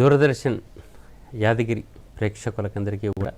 దూరదర్శన్ యాదగిరి ప్రేక్షకులకందరికీ కూడా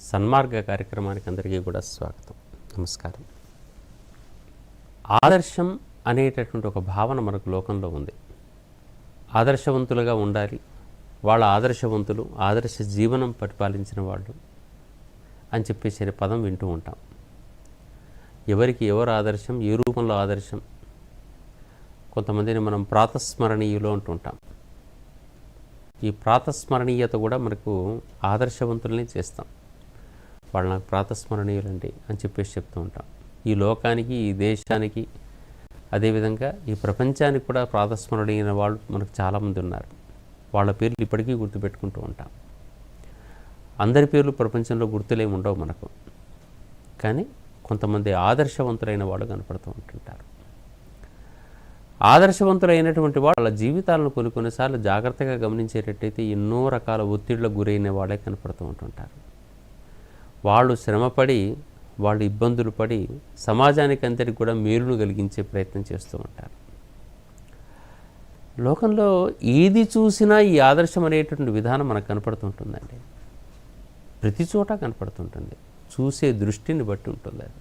సన్మార్గ కార్యక్రమానికి అందరికీ కూడా స్వాగతం. నమస్కారం. ఆదర్శం అనేటటువంటి ఒక భావన మనకు లోకంలో ఉంది. ఆదర్శవంతులుగా ఉండాలి. వాళ్ళ ఆదర్శవంతులు ఆదర్శ జీవనం పరిపాలించిన వాళ్ళు అని చెప్పేసి పదం వింటూ ఉంటాం. ఎవరికి ఎవరు ఆదర్శం ఏ రూపంలో ఆదర్శం కొంతమందిని మనం ప్రాతస్మరణీయులు అంటుంటాం ఈ ప్రాతస్మరణీయత కూడా మనకు ఆదర్శవంతుల్ని చేస్తాం. వాళ్ళు నాకు ప్రాతస్మరణీయులండి అని చెప్పేసి చెప్తూ ఉంటాం. ఈ లోకానికి ఈ దేశానికి అదేవిధంగా ఈ ప్రపంచానికి కూడా ప్రాతస్మరణీయమైన వాళ్ళు మనకు చాలామంది ఉన్నారు. వాళ్ళ పేర్లు ఇప్పటికీ గుర్తుపెట్టుకుంటూ ఉంటాం. అందరి పేర్లు ప్రపంచంలో గుర్తులేమి ఉండవు మనకు. కానీ కొంతమంది ఆదర్శవంతులైన వాళ్ళు కనపడుతూ ఉంటుంటారు. ఆదర్శవంతులైనటువంటి వాళ్ళ జీవితాలను కొన్ని కొన్నిసార్లు జాగ్రత్తగా గమనించేటట్టయితే ఎన్నో రకాల ఒత్తిళ్ళకు గురైన వాళ్ళే కనపడుతూ ఉంటుంటారు. వాళ్ళు శ్రమపడి వాళ్ళు ఇబ్బందులు పడి సమాజానికి అంతటికి కూడా మేలును కలిగించే ప్రయత్నం చేస్తూ ఉంటారు. లోకంలో ఏది చూసినా ఈ ఆదర్శం అనేటువంటి విధానం మనకు కనపడుతుంటుందండి ప్రతి చోట కనపడుతుంటుంది చూసే దృష్టిని బట్టి ఉంటుంది అది.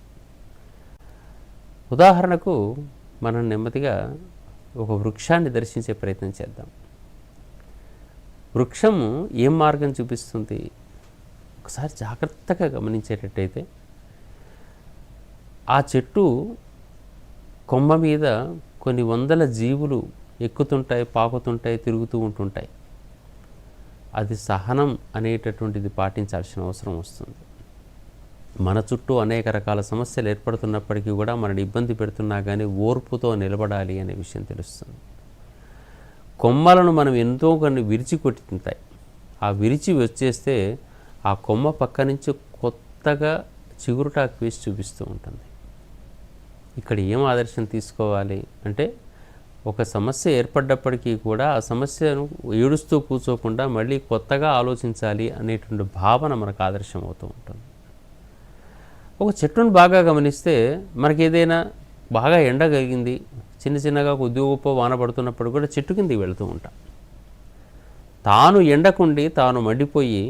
ఉదాహరణకు మనం నెమ్మదిగా ఒక వృక్షాన్ని దర్శించే ప్రయత్నం చేద్దాం. వృక్షము ఏం మార్గం చూపిస్తుంది? ఒకసారి జాగ్రత్తగా గమనించేటట్టయితే ఆ చెట్టు కొమ్మ మీద కొన్ని వందల జీవులు ఎక్కుతుంటాయి పాకుతుంటాయి తిరుగుతూ ఉంటుంటాయి. అది సహనం అనేటటువంటిది పాటించాల్సిన అవసరం వస్తుంది. మన చుట్టూ అనేక రకాల సమస్యలు ఏర్పడుతున్నప్పటికీ కూడా మనని ఇబ్బంది పెడుతున్నా కానీ ఓర్పుతో నిలబడాలి అనే విషయం తెలుస్తుంది. కొమ్మలను మనం ఎంతో కొన్ని విరిచి కొట్టింటాయి. ఆ విరిచి వచ్చేస్తే ఆ కొమ్మ పక్క నుంచి కొత్తగా చిగురుటాకు వేసి చూపిస్తూ ఉంటుంది. ఇక్కడ ఏం ఆదర్శం తీసుకోవాలి అంటే ఒక సమస్య ఏర్పడ్డప్పటికీ కూడా ఆ సమస్యను ఏడుస్తూ కూర్చోకుండా మళ్ళీ కొత్తగా ఆలోచించాలి అనేటువంటి భావన మనకు ఆదర్శం అవుతూ ఉంటుంది. ఒక చెట్టును బాగా గమనిస్తే మనకి ఏదైనా బాగా ఎండ కలిగింది చిన్న చిన్నగా కొద్ది గొప్ప వాన పడుతున్నప్పుడు కూడా చెట్టు కిందకి వెళుతూ ఉంటాం. తాను ఎండకుండి తాను మండిపోయి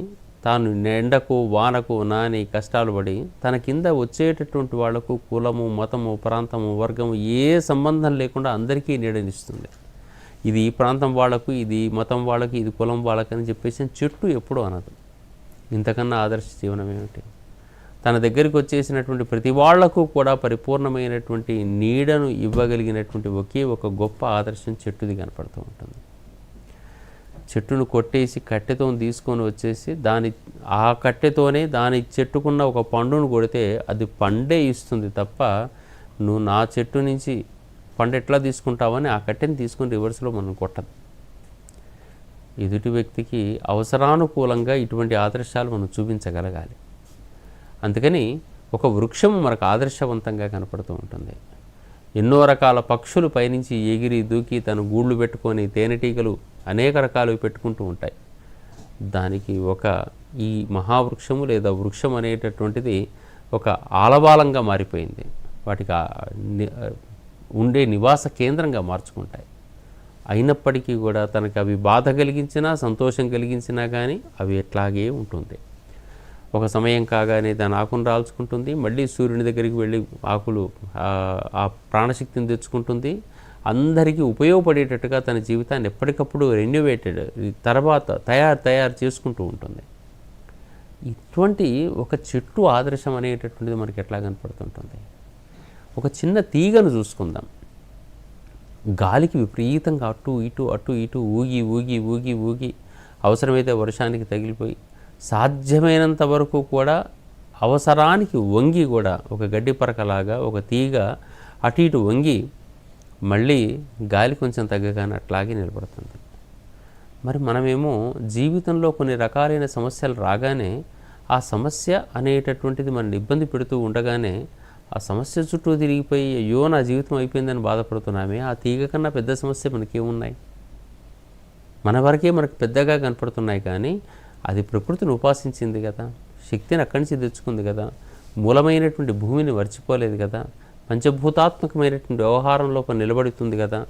తాను ఎండకు వానకు నాని కష్టాలు పడి తన కింద వచ్చేటటువంటి వాళ్ళకు కులము మతము ప్రాంతము వర్గము ఏ సంబంధం లేకుండా అందరికీ నీడనిస్తుంది. ఇది ఈ ప్రాంతం వాళ్ళకు ఇది మతం వాళ్ళకి ఇది కులం వాళ్ళకని చెప్పేసి చెట్టు ఎప్పుడూ అనదు. ఇంతకన్నా ఆదర్శ జీవనం ఏమిటి? తన దగ్గరికి వచ్చేసినటువంటి ప్రతి వాళ్ళకు కూడా పరిపూర్ణమైనటువంటి నీడను ఇవ్వగలిగినటువంటి ఒకే ఒక గొప్ప ఆదర్శం చెట్టుది కనపడుతూ ఉంటుంది. చెట్టును కొట్టేసి కట్టెతో తీసుకొని వచ్చేసి దాని ఆ కట్టెతోనే దాని చెట్టుకున్న ఒక పండును కొడితే అది పండే ఇస్తుంది తప్ప నువ్వు నా చెట్టు నుంచి పండు ఎట్లా తీసుకుంటావని ఆ కట్టెని తీసుకుని రివర్స్లో మనం కొట్టదు. ఎదుటి వ్యక్తికి అవసరానుకూలంగా ఇటువంటి ఆదర్శాలు మనం చూపించగలగాలి. అందుకని ఒక వృక్షం మనకు ఆదర్శవంతంగా కనపడుతూ ఉంటుంది. ఎన్నో రకాల పక్షులు పైనుంచి ఎగిరి దూకి తన గూళ్ళు పెట్టుకొని తేనెటీగలు అనేక రకాలు పెట్టుకుంటూ ఉంటాయి. దానికి ఒక ఈ మహావృక్షము లేదా వృక్షం అనేటటువంటిది ఒక ఆలవాలంగా మారిపోయింది. వాటికి ఉండే నివాస కేంద్రంగా మార్చుకుంటాయి. అయినప్పటికీ కూడా తనకు అవి బాధ కలిగించినా సంతోషం కలిగించినా కానీ అవి ఎట్లాగే ఉంటుంది. ఒక సమయం కాగానే దాని ఆకును రాల్చుకుంటుంది. మళ్ళీ సూర్యుని దగ్గరికి వెళ్ళి ఆకులు ఆ- ప్రాణశక్తిని తెచ్చుకుంటుంది. అందరికీ ఉపయోగపడేటట్టుగా తన జీవితాన్ని ఎప్పటికప్పుడు రెన్యువేటెడ్ తర్వాత తయారు తయారు చేసుకుంటూ ఉంటుంది. ఇటువంటి ఒక చెట్టు ఆదర్శం అనేటటువంటిది మనకి ఎట్లా కనపడుతుంటుంది? ఒక చిన్న తీగను చూసుకుందాం. గాలికి విపరీతంగా అటు ఇటు అటు ఇటు ఊగి ఊగి ఊగి ఊగి అవసరమైతే వర్షానికి తగిలిపోయి సాధ్యమైనంత వరకు కూడా అవసరానికి వంగి కూడా ఒక గడ్డి పరకలాగా ఒక తీగ అటు ఇటు వంగి మళ్ళీ గాలి కొంచెం తగ్గగానే అట్లాగే నిలబడుతుంది. మరి మనమేమో జీవితంలో కొన్ని రకాలైన సమస్యలు రాగానే ఆ సమస్య అనేటటువంటిది మనల్ని ఇబ్బంది పెడుతూ ఉండగానే ఆ సమస్య చుట్టూ తిరిగిపోయి అయ్యో నా జీవితం అయిపోయిందని బాధపడుతున్నామే ఆ తీగ కన్నా పెద్ద సమస్య మనకేమున్నాయి? మన వరకే మనకు పెద్దగా కనపడుతున్నాయి కానీ అది ప్రకృతిని ఉపాసించింది కదా. శక్తిని అక్కడి నుంచి తెచ్చుకుంది కదా. మూలమైనటువంటి భూమిని మర్చిపోలేదు కదా. పంచభూతాత్మకమైనటువంటి వ్యవహారంలో నిలబడుతుంది కదా.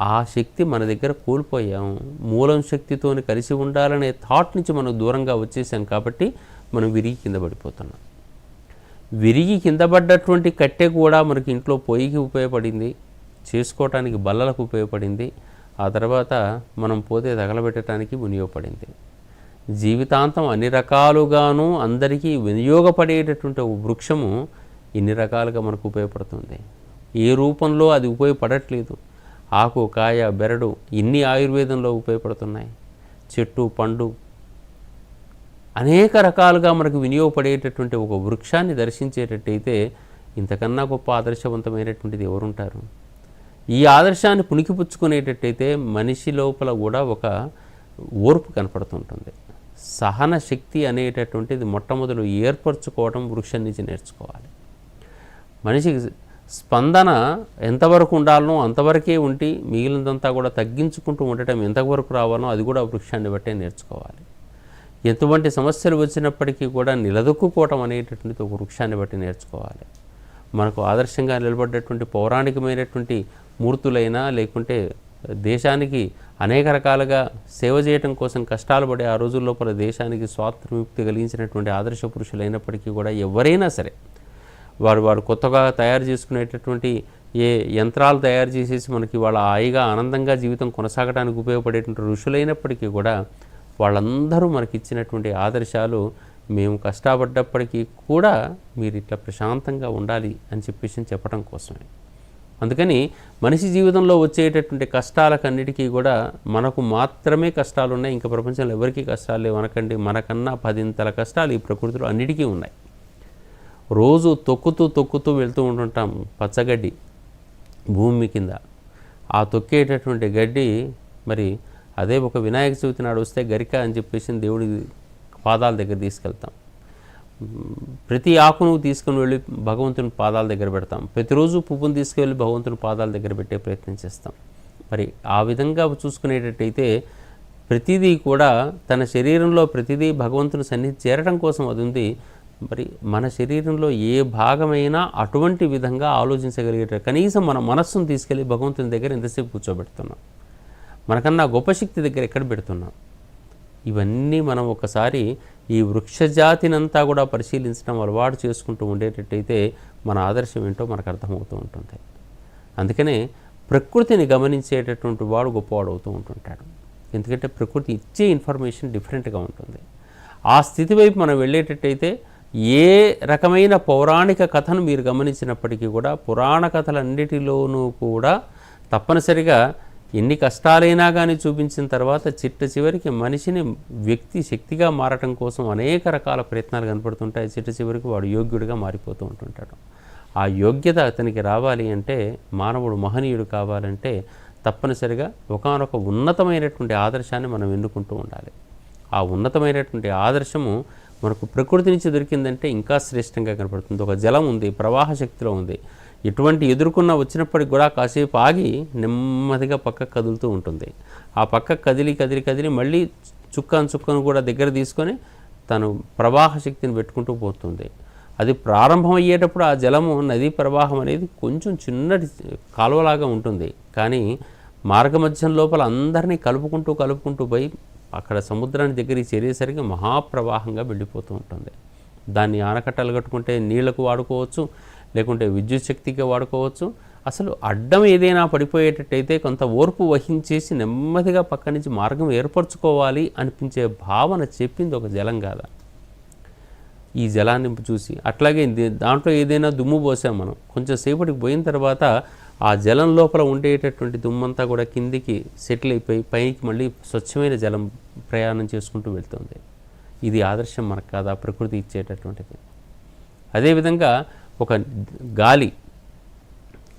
ఆ శక్తి మన దగ్గర కోల్పోయాము మూలం శక్తితోని కలిసి ఉండాలనే థాట్ నుంచి మనం దూరంగా వచ్చేసాం కాబట్టి మనం విరిగి కింద పడిపోతున్నాం. విరిగి కింద పడ్డటువంటి కట్టె కూడా మనకి ఇంట్లో పొయ్యికి ఉపయోగపడింది. చేసుకోవటానికి బల్లలకు ఉపయోగపడింది. ఆ తర్వాత మనం పోతే తగలబెట్టడానికి వినియోగపడింది. జీవితాంతం అన్ని రకాలుగాను అందరికీ వినియోగపడేటటువంటి ఒక వృక్షము ఇన్ని రకాలుగా మనకు ఉపయోగపడుతుంది. ఏ రూపంలో అది ఉపయోగపడట్లేదు. ఆకు కాయ బెరడు ఇన్ని ఆయుర్వేదంలో ఉపయోగపడుతున్నాయి. చెట్టు పండు అనేక రకాలుగా మనకు వినియోగపడేటటువంటి ఒక వృక్షాన్ని దర్శించేటట్టయితే ఇంతకన్నా గొప్ప ఆదర్శవంతమైనటువంటిది ఎవరుంటారు? ఈ ఆదర్శాన్ని పుణికిపుచ్చుకునేటట్టయితే మనిషి లోపల కూడా ఒక ఓర్పు కనపడుతుంటుంది. సహన శక్తి అనేటటువంటిది మొట్టమొదలు ఏర్పరచుకోవడం వృక్షం నుంచి నేర్చుకోవాలి. మనిషికి స్పందన ఎంతవరకు ఉండాలనో అంతవరకే ఉండి మిగిలినంతా కూడా తగ్గించుకుంటూ ఉండటం ఎంతవరకు రావాలో అది కూడా వృక్షాన్ని బట్టే నేర్చుకోవాలి. ఎటువంటి సమస్యలు వచ్చినప్పటికీ కూడా నిలదొక్కుకోవటం అనేటటువంటిది ఒక వృక్షాన్ని బట్టి నేర్చుకోవాలి. మనకు ఆదర్శంగా నిలబడ్డటువంటి పౌరాణికమైనటువంటి మూర్తులైనా లేకుంటే దేశానికి అనేక రకాలుగా సేవ చేయటం కోసం కష్టాలు పడే ఆ రోజుల్లో లోపల దేశానికి స్వాతంత్రముక్తి కలిగించినటువంటి ఆదర్శ పురుషులైనప్పటికీ కూడా ఎవరైనా సరే వారు వారు కొత్తగా తయారు చేసుకునేటటువంటి ఏ యంత్రాలు తయారు చేసేసి మనకి వాళ్ళ హాయిగా ఆనందంగా జీవితం కొనసాగడానికి ఉపయోగపడేటువంటి ఋషులైనప్పటికీ కూడా వాళ్ళందరూ మనకి ఇచ్చినటువంటి ఆదర్శాలు మేము కష్టపడ్డప్పటికీ కూడా మీరు ఇట్లా ప్రశాంతంగా ఉండాలి అని చెప్పేసి చెప్పడం కోసమే. అందుకని మనిషి జీవితంలో వచ్చేటటువంటి కష్టాలకన్నిటికీ కూడా మనకు మాత్రమే కష్టాలు ఉన్నాయి ఇంకా ప్రపంచంలో ఎవరికీ కష్టాలు లేవు. అనకండి మనకన్నా పదింతల కష్టాలు ఈ ప్రకృతిలో అన్నిటికీ ఉన్నాయి. రోజు తొక్కుతూ తొక్కుతూ వెళ్తూ ఉంటుంటాం పచ్చగడ్డి భూమి కింద. ఆ తొక్కేటటువంటి గడ్డి మరి అదే ఒక వినాయక చవితి నాడు వస్తే గరిక అని చెప్పేసి దేవుడి పాదాల దగ్గర తీసుకెళ్తాం. ప్రతి ఆకును తీసుకుని వెళ్ళి భగవంతుని పాదాల దగ్గర పెడతాం. ప్రతిరోజు పువ్వును తీసుకెళ్ళి భగవంతుని పాదాల దగ్గర పెట్టే ప్రయత్నం చేస్తాం. మరి ఆ విధంగా చూసుకునేటట్టయితే ప్రతిదీ కూడా తన శరీరంలో ప్రతిదీ భగవంతుని సన్నిధి చేరడం కోసం అది ఉంది. మరి మన శరీరంలో ఏ భాగమైనా అటువంటి విధంగా ఆలోచించగలిగేట కనీసం మన మనస్సును తీసుకెళ్ళి భగవంతుని దగ్గర ఎంతసేపు కూర్చోబెడుతున్నాం. మనకన్నా గొప్ప శక్తి దగ్గర ఎక్కడ పెడుతున్నాం? ఇవన్నీ మనం ఒకసారి ఈ వృక్షజాతినంతా కూడా పరిశీలించడం అలవాటు చేసుకుంటూ ఉండేటట్టయితే మన ఆదర్శం ఏంటో మనకు అర్థమవుతూ ఉంటుంది. అందుకనే ప్రకృతిని గమనించేటటువంటి వాడు గొప్పవాడు అవుతూ ఉంటుంటాడు. ఎందుకంటే ప్రకృతి ఇచ్చే ఇన్ఫర్మేషన్ డిఫరెంట్గా ఉంటుంది. ఆ స్థితి వైపు మనం వెళ్ళేటట్టయితే ఏ రకమైన పౌరాణిక కథను మీరు గమనించినప్పటికీ కూడా పురాణ కథలన్నిటిలోనూ కూడా తప్పనిసరిగా ఎన్ని కష్టాలైనా కానీ చూపించిన తర్వాత చిట్ట చివరికి మనిషిని వ్యక్తి శక్తిగా మారటం కోసం అనేక రకాల ప్రయత్నాలు కనపడుతుంటాయి. చిట్ట చివరికి వాడు యోగ్యుడిగా మారిపోతూ ఉంటుంటాడు. ఆ యోగ్యత అతనికి రావాలి అంటే మానవుడు మహనీయుడు కావాలంటే తప్పనిసరిగా ఒకనొక ఉన్నతమైనటువంటి ఆదర్శాన్ని మనం ఎన్నుకుంటూ ఉండాలి. ఆ ఉన్నతమైనటువంటి ఆదర్శము మనకు ప్రకృతి నుంచి దొరికిందంటే ఇంకా శ్రేష్టంగా కనపడుతుంది. ఒక జలం ఉంది ప్రవాహ శక్తిలో ఉంది. ఇటువంటి ఎదుర్కొన్న వచ్చినప్పటికి కూడా కాసేపు ఆగి నెమ్మదిగా పక్కకు కదులుతూ ఉంటుంది. ఆ పక్క కదిలి కదిలి కదిలి మళ్ళీ చుక్కను చుక్కను కూడా దగ్గర తీసుకొని తను ప్రవాహ శక్తిని పెట్టుకుంటూ పోతుంది. అది ప్రారంభం అయ్యేటప్పుడు ఆ జలము నదీ ప్రవాహం అనేది కొంచెం చిన్నటి కాలువలాగా ఉంటుంది. కానీ మార్గమధ్యం లోపల అందరినీ కలుపుకుంటూ కలుపుకుంటూ పోయి అక్కడ సముద్రాన్ని దగ్గరికి చేరేసరికి మహాప్రవాహంగా వెళ్ళిపోతూ ఉంటుంది. దాన్ని ఆనకట్టలు కట్టుకుంటే నీళ్ళకు వాడుకోవచ్చు. లేకుంటే విద్యుత్ శక్తిగా వాడుకోవచ్చు. అసలు అడ్డం ఏదైనా పడిపోయేటట్టయితే కొంత ఓర్పు వహించేసి నెమ్మదిగా పక్క నుంచి మార్గం ఏర్పరచుకోవాలి అనిపించే భావన చెప్పింది ఒక జలం కాదా ఈ జలాన్ని చూసి అట్లాగే దాంట్లో ఏదైనా దుమ్ము పోసాం మనం. కొంచెం సేపటికి పోయిన తర్వాత ఆ జలం లోపల ఉండేటటువంటి దుమ్మంతా కూడా కిందికి సెటిల్ అయిపోయి పైకి మళ్ళీ స్వచ్ఛమైన జలం ప్రయాణం చేసుకుంటూ వెళ్తుంది. ఇది ఆదర్శం మనకు కాదా ప్రకృతి ఇచ్చేటటువంటిది. అదేవిధంగా ఒక గాలి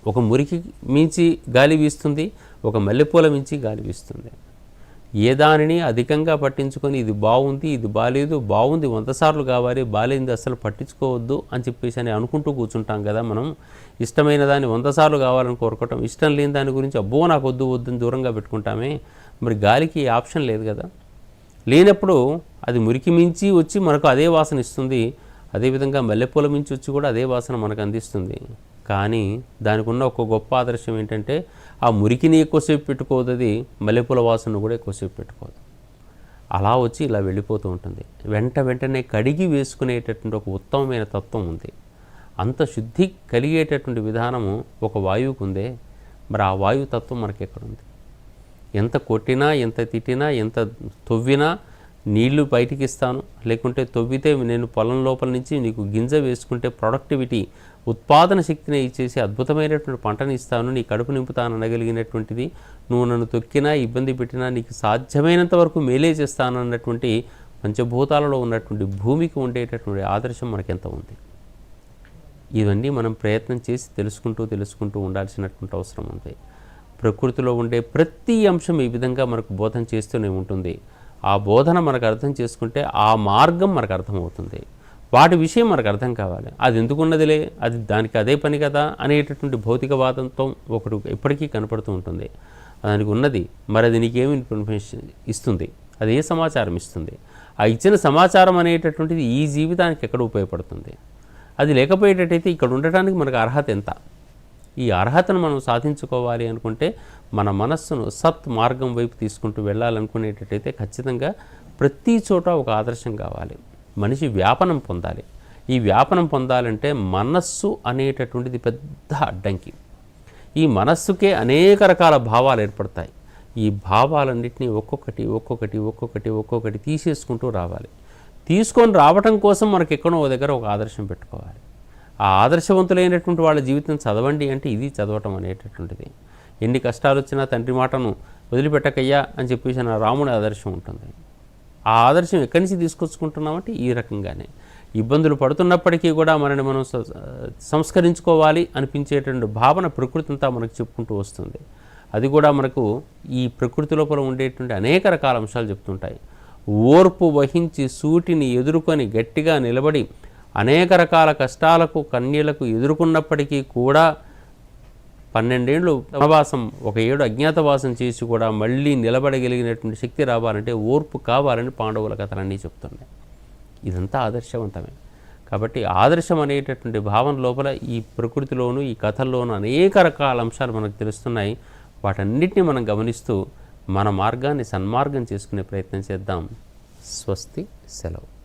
ఒక మురికి మించి గాలి వీస్తుంది ఒక మల్లెపూల మించి గాలి వీస్తుంది. ఏ దానిని అధికంగా పట్టించుకొని ఇది బాగుంది ఇది బాగాలేదు బాగుంది వంద సార్లు కావాలి బాలేంది అసలు పట్టించుకోవద్దు అని చెప్పేసి అని అనుకుంటూ కూర్చుంటాం కదా మనం. ఇష్టమైన దాన్ని వంద సార్లు కావాలని కోరుకోవటం ఇష్టం లేని దాని గురించి అబ్బో నాకు వద్దు వద్దని దూరంగా పెట్టుకుంటామే. మరి గాలికి ఆప్షన్ లేదు కదా. లేనప్పుడు అది మురికి మించి వచ్చి మనకు అదే వాసన ఇస్తుంది. అదేవిధంగా మల్లెపూల మించి వచ్చి కూడా అదే వాసన మనకు అందిస్తుంది. కానీ దానికి ఉన్న ఒక గొప్ప ఆదర్శం ఏంటంటే ఆ మురికిని ఎక్కువసేపు పెట్టుకోదు అది మల్లెపూల వాసన కూడా ఎక్కువసేపు పెట్టుకోదు. అలా వచ్చి ఇలా వెళ్ళిపోతూ ఉంటుంది. వెంట వెంటనే కడిగి వేసుకునేటటువంటి ఒక ఉత్తమమైన తత్వం ఉంది. అంత శుద్ధి కలిగేటటువంటి విధానము ఒక వాయువుకు ఉందే. మరి ఆ వాయువు తత్వం మనకి ఎక్కడుంది ఎంత కొట్టినా ఎంత తిట్టినా ఎంత తొవ్వినా నీళ్ళు బయటికి ఇస్తాను లేకుంటే తవ్వితే నేను పొలం లోపల నుంచి నీకు గింజ వేసుకుంటే ప్రొడక్టివిటీ ఉత్పాదన శక్తిని ఇచ్చేసి అద్భుతమైనటువంటి పంటని ఇస్తాను నీ కడుపు నింపుతాను అనగలిగినటువంటిది నువ్వు నన్ను తొక్కినా ఇబ్బంది పెట్టినా నీకు సాధ్యమైనంత వరకు మేలే చేస్తాను అన్నటువంటి పంచభూతాలలో ఉన్నటువంటి భూమికి ఉండేటటువంటి ఆదర్శం మనకెంత ఉంది? ఇవన్నీ మనం ప్రయత్నం చేసి తెలుసుకుంటూ తెలుసుకుంటూ ఉండాల్సినటువంటి అవసరం ఉంది. ప్రకృతిలో ఉండే ప్రతి అంశం ఈ విధంగా మనకు బోధన చేస్తూనే ఉంటుంది. ఆ బోధన మనకు అర్థం చేసుకుంటే ఆ మార్గం మనకు అర్థమవుతుంది. వాటి విషయం మనకు అర్థం కావాలి. అది ఎందుకున్నదిలే? అది దానికి అదే పని కదా? అనేటటువంటి భౌతికవాదంతో ఒకటి ఎప్పటికీ కనపడుతూ ఉంటుంది. దానికి ఉన్నది మరి అది నీకేమి ఇన్ఫర్మేషన్ ఇస్తుంది? అది ఏ సమాచారం ఇస్తుంది? ఆ ఇచ్చిన సమాచారం అనేటటువంటిది ఈ జీవితానికి ఎక్కడ ఉపయోగపడుతుంది? అది లేకపోయేటట్టయితే ఇక్కడ ఉండటానికి మనకు అర్హత ఎంత? ఈ అర్హతను మనం సాధించుకోవాలి అనుకుంటే మన మనస్సును సత్ మార్గం వైపు తీసుకుంటూ వెళ్ళాలనుకునేటట్టయితే ఖచ్చితంగా ప్రతి చోట ఒక ఆదర్శం కావాలి. మనిషి వ్యాపనం పొందాలి. ఈ వ్యాపనం పొందాలంటే మనస్సు అనేటటువంటిది పెద్ద అడ్డంకి. ఈ మనస్సుకే అనేక రకాల భావాలు ఏర్పడతాయి. ఈ భావాలన్నింటినీ ఒక్కొక్కటి ఒక్కొక్కటి ఒక్కొక్కటి ఒక్కొక్కటి తీసేసుకుంటూ రావాలి. తీసుకొని రావటం కోసం మనకి ఎక్కడో ఓ దగ్గర ఒక ఆదర్శం పెట్టుకోవాలి. ఆ ఆదర్శవంతులైనటువంటి వాళ్ళ జీవితం చదవండి అంటే ఇది చదవటం అనేటటువంటిది. ఎన్ని కష్టాలు వచ్చినా తండ్రి మాటను వదిలిపెట్టకయ్యా అని చెప్పేసి నా రాముడి ఆదర్శం ఉంటుంది. ఆ ఆదర్శం ఎక్కడి నుంచి తీసుకొచ్చుకుంటున్నామంటే ఈ రకంగానే. ఇబ్బందులు పడుతున్నప్పటికీ కూడా మనని మనం సంస్కరించుకోవాలి అనిపించేటువంటి భావన ప్రకృతి అంతా మనకు చెప్పుకుంటూ వస్తుంది. అది కూడా మనకు ఈ ప్రకృతి లోపల ఉండేటువంటి అనేక రకాల అంశాలు చెప్తుంటాయి. ఓర్పు వహించి సూటిని ఎదుర్కొని గట్టిగా నిలబడి అనేక రకాల కష్టాలకు కన్యలకు ఎదుర్కొన్నప్పటికీ కూడా పన్నెండేళ్ళు వనవాసం ఒక ఏడు అజ్ఞాతవాసం చేసి కూడా మళ్ళీ నిలబడగలిగినటువంటి శక్తి రావాలంటే ఓర్పు కావాలని పాండవుల కథలన్నీ చెప్తున్నాయి. ఇదంతా ఆదర్శవంతమే. కాబట్టి ఆదర్శం అనేటటువంటి భావన లోపల ఈ ప్రకృతిలోను ఈ కథల్లోనూ అనేక రకాల అంశాలు మనకు తెలుస్తున్నాయి. వాటన్నిటిని మనం గమనిస్తూ మన మార్గాన్ని సన్మార్గం చేసుకునే ప్రయత్నం చేద్దాం. స్వస్తి సెలవు.